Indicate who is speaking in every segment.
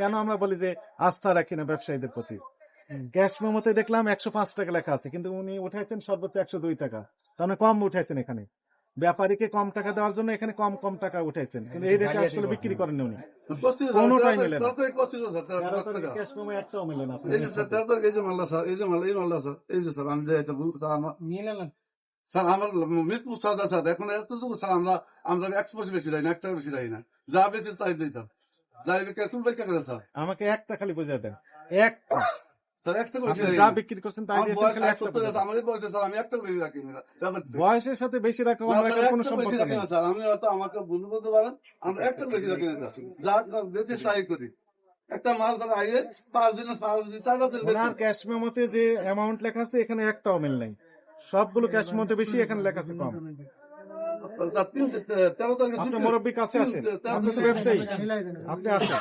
Speaker 1: কেন আমরা বলি যে আস্থা রাখি না ব্যবসায়ীদের প্রতি? ক্যাশ মেমোতে দেখলাম একশো পাঁচ টাকা লেখা আছে কিন্তু উনি উঠাইছেন সর্বোচ্চ একশো দুই টাকা। তার মানে কম উঠাইছেন এখানে। ব্যাপারীকে কম টাকা দেওয়ার জন্য এখানে কম কম টাকা উঠাইছেন। কিন্তু এই রেটে আসলে বিক্রি করেন উনি। কোনোটাই মেলে না। ক্যাশ মেমো একটাও মেলে না
Speaker 2: এই যে মাল্লা স্যার এই যে মাল্লা এই মাল্লা স্যার এই যে স্যার আমি যে এটা বলছি, স্যার স্যার আমার মৃত্যু সাদা স্যার এখন এতটুকু স্যার আমরা আমরা একশো বেশি দেয় না এক টাকা বেশি দেয় না। যা বেশি তাই দিই স্যার।
Speaker 1: আমাকে একটা খালি দেন। একটা।
Speaker 2: একটা
Speaker 1: যা বিক্রি করছেন তাই একটা
Speaker 2: একটা।
Speaker 1: বয়সের সাথে বেশি রাখা
Speaker 2: না,
Speaker 1: অন্য
Speaker 2: স্যার,
Speaker 1: রাখার কোনো সম্পর্ক নেই।
Speaker 2: আমি হয়তো আমাকে বন্ধু বলতে পারেন আমরা একটা বেশি রাখি না যা যা বেশি তাই করি। একটা মাল তারা আইয়ে পাঁচ দিন পাঁচ দিন চার
Speaker 1: ওনার ক্যাশ মেমোতে যে অ্যামাউন্ট লেখা আছে এখানে একটাও মিল নেই। সবগুলো ক্যাশ মেমোতে বেশি এখানে লেখা আছে কম।
Speaker 2: তার তিন তেরো তারিখে
Speaker 1: মুরব্বী কাছে আসেন। আপনি তো ব্যবসায়ী। আপনি আসেন।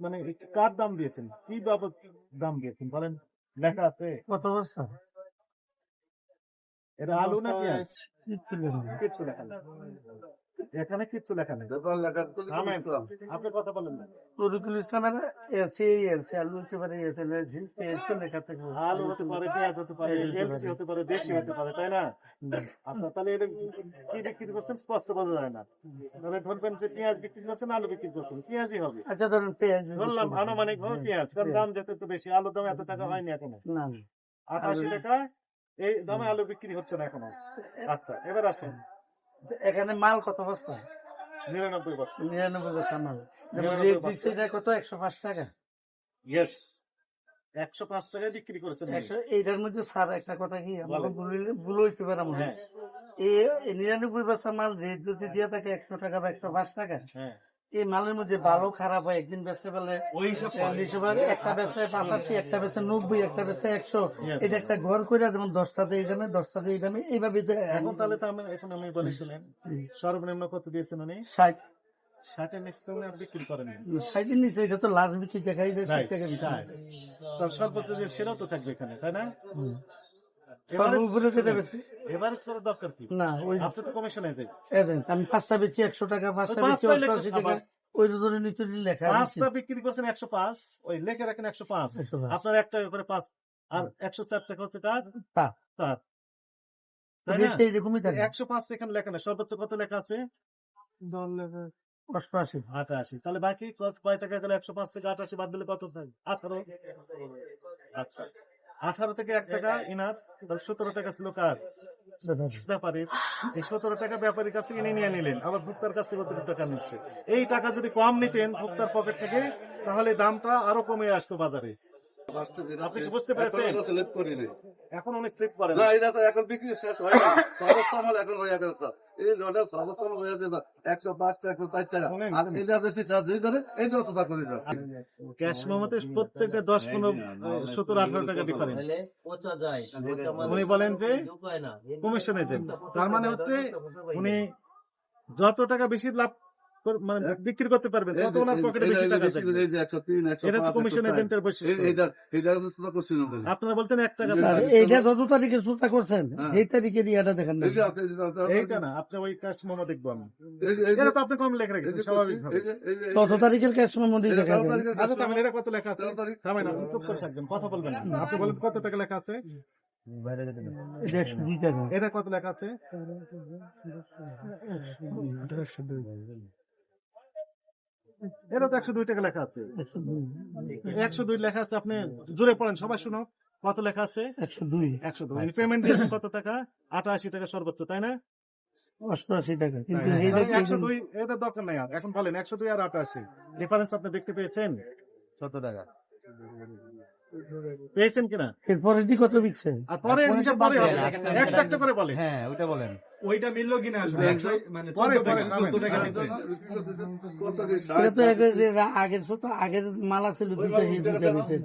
Speaker 1: মানে কার দাম দিয়েছেন? কি বাবদ দাম দিয়েছেন? বলেন লেখা আছে।
Speaker 3: কত বছর?
Speaker 1: এটা আলু না পেঁয়াজ? কিচ্ছু লেখা নেই। এখানে কিচ্ছু লেখা নেই।
Speaker 2: তো
Speaker 1: আপনি কথা বলেন না।
Speaker 3: তরিকুল ইসলামের এসি এলসি আলু হতে পারে এলসি লেখা থাকবে
Speaker 1: আলু হতে পারে পেঁয়াজ হতে পারে এলসি হতে পারে দেশি হতে পারে তাই না? আপনার তাহলে এটা কি বিক্রি করছেন? স্পষ্ট বোঝা যায় না। তবে ধরবেন যে পেঁয়াজ বিক্রি করছেন আলু বিক্রি করছেন পেঁয়াজই হবে।
Speaker 3: আচ্ছা ধরুন পেঁয়াজ
Speaker 1: ধরলাম আনুমানিক ভাবে পেঁয়াজ কারণ দাম যেতে একটু বেশি আলুর দাম এত টাকা হয়নি এখনও।
Speaker 3: না
Speaker 1: আঠাশি টাকা এই দামে আলু বিক্রি হচ্ছে না এখনও। আচ্ছা এবার আসেন।
Speaker 3: এখানে মাল কত বস্তা?
Speaker 1: নিরানব্বই বস্তা।
Speaker 3: নিরানব্বই বস্তা মাল। কত? একশো পাঁচ টাকা।
Speaker 1: ইয়েস একশো পাঁচ টাকায় বিক্রি করেছেন
Speaker 3: এইটার মধ্যে স্যার একটা কথা কি। ভুল- হইতে পারে মনে হয়।
Speaker 1: হ্যাঁ
Speaker 3: এই এই নিরানব্বই বস্তা মাল রেট যদি দিয়ে থাকে একশো টাকা বা একশো পাঁচ টাকা
Speaker 1: হ্যাঁ।
Speaker 3: এই মালের মধ্যে ভালো খারাপ হয় একদিন বেচতে পারলে
Speaker 1: হিসেবে
Speaker 3: একটা বেচে পাঁচাশি একটা বেচে নব্বই একটা বেচে একশো। এটা একটা ঘর করে যেমন দশটাতে এই দামে দশটাতে এই দামে এইভাবে তো
Speaker 1: এখন তাহলে তো আমি এখন আমি বলে শুনেন সর্বনিম্ন কত দিয়েছেন উনি?
Speaker 3: ষাট।
Speaker 1: ষাটের নিচে তো আর বিক্রি করেন
Speaker 3: ষাটের নিচে এটা তো লাস্ট বিক্রি দেখাই যায় ষাট
Speaker 1: Right,
Speaker 3: টাকা
Speaker 1: তো সর্বোচ্চ সেটাও তো থাকবে এখানে তাই না। এভারেজ-
Speaker 3: সর্বোপরি যেটা বেশি
Speaker 1: এভারেজ করার দরকার কি?
Speaker 3: না
Speaker 1: আপনি তো কমিশন এজেন্ট
Speaker 3: এজেন্ট আমি পাঁচটা বেচি একশো টাকা পাঁচটা বেচি অষ্টআশি টাকা। ওই ধরে নিচে লেখা
Speaker 1: পাঁচটা বিক্রি করছেন একশো পাঁচ ওই লেখে রাখেন একশো পাঁচ। আপনার এক করে পাঁচ আর একশো চার টাকা হচ্ছে কার
Speaker 3: তার।
Speaker 1: তার। তাই না?
Speaker 3: রেটটা এরকমই থাকে।
Speaker 1: একশো পাঁচ এখানে লেখা নেই। সর্বোচ্চ কত লেখা আছে?
Speaker 3: অষ্টআশি।
Speaker 1: আটাশি। তাহলে বাকি কত- কয় টাকা গেলে একশো পাঁচ থেকে আটাশি বাদ দিলে কত থাকে? আঠারো। আচ্ছা। আঠারো থেকে এক টাকা ইনার তাহলে সতেরো টাকা ছিল কার? ব্যাপারীর। এই সতেরো টাকা ব্যাপারীর কাছ থেকে নিয়ে নিলেন। আবার ভোক্তার কাছ থেকে অতিরিক্ত টাকা নিচ্ছে। এই টাকা যদি কম নিতেন ভোক্তার পকেট থেকে তাহলে দামটা আরও কমে আসতো বাজারে।
Speaker 2: পাঁচটা দিন
Speaker 1: আপনি কি
Speaker 2: আছে।
Speaker 1: বুঝতে পেরেছেন?
Speaker 2: এখনও তো select করি নাই।
Speaker 1: এখন উনি স্লিপ করেন
Speaker 2: না, এটা তো এখন বিক্রি শেষ হয় না। সর্বোচ্চ এখন হয়ে গেছে, এই লটের সর্বোচ্চ হয়ে গেছে, একশো পাঁচ টাকা, চার টাকা। আর এটা বেশি চার্জ দিয়ে ধরে, এইটাও তো তা করি, স্যার।
Speaker 1: ক্যাশ মেমোতে প্রত্যেকটা দশ পনেরো সত্তর আঠারো টাকা ডিফারেন্স উনি বলেন যে কমিশন এজেন্ট তার মানে হচ্ছে উনি যত টাকা বেশি লাভ মানে বিক্রি করতে পারবেন তত ওনার পকেটে বেশি টাকা থাকবে এটা হচ্ছে কমিশন এজেন্টের বৈশিষ্ট্য।
Speaker 2: তাহলে।
Speaker 1: আপনারা বলতেন এক টাকা।
Speaker 3: যত তারিখে সুতা করছেন
Speaker 2: হ্যাঁ।
Speaker 3: এই তারিখে ইয়াটা দেখেন না।
Speaker 1: এইটা না আপনি ওই ক্যাশ মেমো দেখব আমি। এটা তো আপনি কম লেখা রেখেছেন স্বাভাবিক
Speaker 3: কত তারিখের ক্যাশ যায়
Speaker 2: তারিখের
Speaker 1: আচ্ছা তাহলে এটা কত লেখা আছে? থামেন আপনি চুপ করে থাকবেন কথা বলবেন না। আপনি বলেন কত টাকা লেখা আছে?
Speaker 3: এটা
Speaker 1: এটা কত লেখা আছে? এটা তো একশো দুই টাকা লেখা আছে।
Speaker 3: একশো দুই
Speaker 1: লেখা আছে আপনি জুড়ে পড়েন সবাই শুনো কত লেখা আছে?
Speaker 3: একশো দুই।
Speaker 1: একশো দুই। পেমেন্ট দিয়েছেন কত টাকা? আটাশি টাকা সর্বোচ্চ তাই না?
Speaker 3: অষ্টআশি টাকা কিন্তু
Speaker 1: তাহলে
Speaker 3: এইটা
Speaker 1: একশো দুই এটা দরকার নাই আর। এখন বলেন একশো দুই আর আটাশি। ডিফারেন্স আপনি দেখতে পেয়েছেন?
Speaker 4: কত টাকা।
Speaker 1: পেয়েছেন কিনা?
Speaker 3: এরপরে দি কত বিকছে
Speaker 1: আর পরে হিসাব পরে একটা একটা করে বলে
Speaker 4: হ্যাঁ ওটা বলেন।
Speaker 5: ওইটা মিললো কিনা আসলে? মানে
Speaker 1: পরে পরে।
Speaker 2: কত যে
Speaker 3: এটা তো আগের মালা ছিল দুইটা
Speaker 2: ওইভাবে
Speaker 3: দুইটা
Speaker 2: উঠে
Speaker 3: দিছে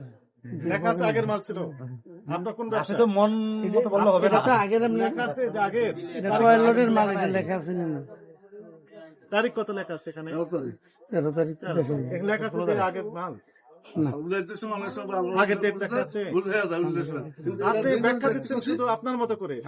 Speaker 1: লেখা আছে আগের মাল ছিল। আপনার কোন ব্যবসা?
Speaker 4: তো মন মতো বললে হবে না।
Speaker 3: আগের
Speaker 1: লেখা আছে যে আগের।
Speaker 3: টয়লেটের মাল লেখা আছে না?
Speaker 1: তারিখ কত লেখা আছে এখানে?
Speaker 2: তেরো তারিখ।
Speaker 1: লেখা আছে আগের মাল। আপনার মতো করে।